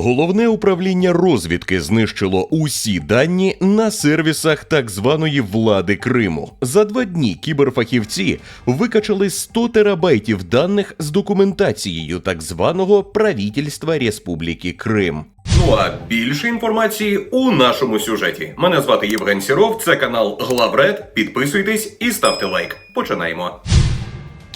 Головне управління розвідки знищило усі дані на сервісах так званої влади Криму. За два дні кіберфахівці викачали 100 терабайтів даних з документацією так званого правительства Республіки Крим. Ну а більше інформації у нашому сюжеті. Мене звати Євген Сіров, це канал Главред. Підписуйтесь і ставте лайк. Починаємо.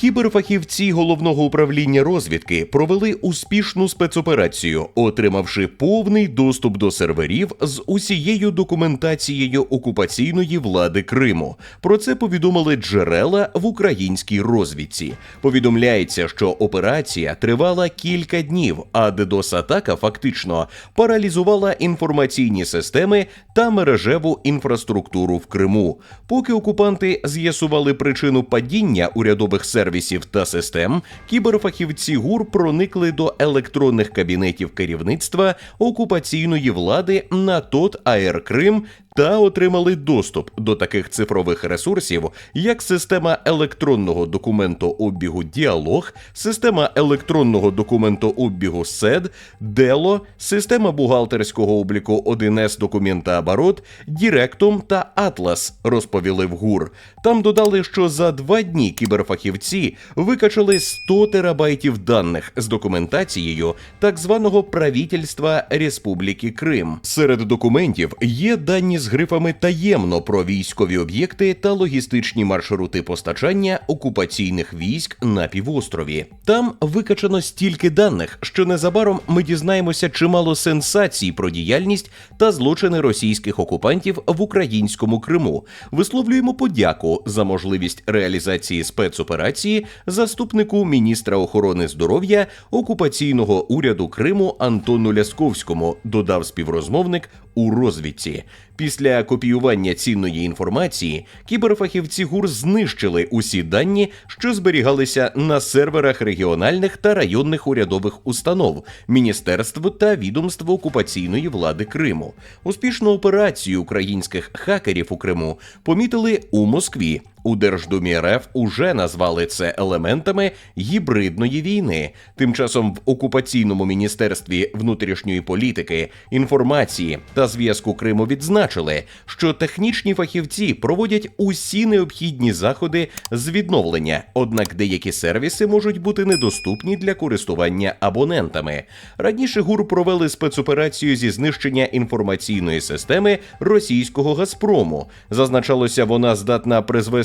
Кіберфахівці головного управління розвідки провели успішну спецоперацію, отримавши повний доступ до серверів з усією документацією окупаційної влади Криму. Про це повідомили джерела в українській розвідці. Повідомляється, що операція тривала кілька днів, а DDoS-атака фактично паралізувала інформаційні системи та мережеву інфраструктуру в Криму. Поки окупанти з'ясували причину падіння урядових сервісів та систем, кіберфахівці ГУР проникли до електронних кабінетів керівництва окупаційної влади на ТОТ АЕР Крим та отримали доступ до таких цифрових ресурсів, як система електронного документообігу Діалог, система електронного документообігу СЕД, ДЕЛО, система бухгалтерського обліку 1С документооборот, Діректом та Атлас, розповіли в ГУР. Там додали, що за два дні кіберфахівці викачали 100 терабайтів даних з документацією так званого правительства Республіки Крим. Серед документів є дані з грифами таємно про військові об'єкти та логістичні маршрути постачання окупаційних військ на півострові. Там викачано стільки даних, що незабаром ми дізнаємося чимало сенсацій про діяльність та злочини російських окупантів в українському Криму. Висловлюємо подяку за можливість реалізації спецоперації заступнику міністра охорони здоров'я окупаційного уряду Криму Антону Лясковському, додав співрозмовник у розвідці. Після копіювання цінної інформації кіберфахівці ГУР знищили усі дані, що зберігалися на серверах регіональних та районних урядових установ, міністерств та відомств окупаційної влади Криму. Успішну операцію українських хакерів у Криму помітили у Москві. У Держдумі РФ уже назвали це елементами гібридної війни. Тим часом в окупаційному міністерстві внутрішньої політики, інформації та зв'язку Криму відзначили, що технічні фахівці проводять усі необхідні заходи з відновлення, однак деякі сервіси можуть бути недоступні для користування абонентами. Раніше ГУР провели спецоперацію зі знищення інформаційної системи російського Газпрому. Зазначалося, вона здатна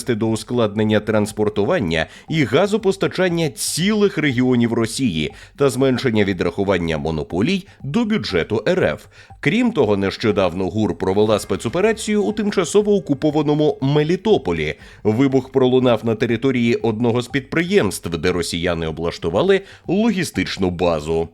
призвести до ускладнення транспортування і газопостачання цілих регіонів Росії та зменшення відрахування монополій до бюджету РФ. Крім того, нещодавно ГУР провела спецоперацію у тимчасово окупованому Мелітополі. Вибух пролунав на території одного з підприємств, де росіяни облаштували логістичну базу.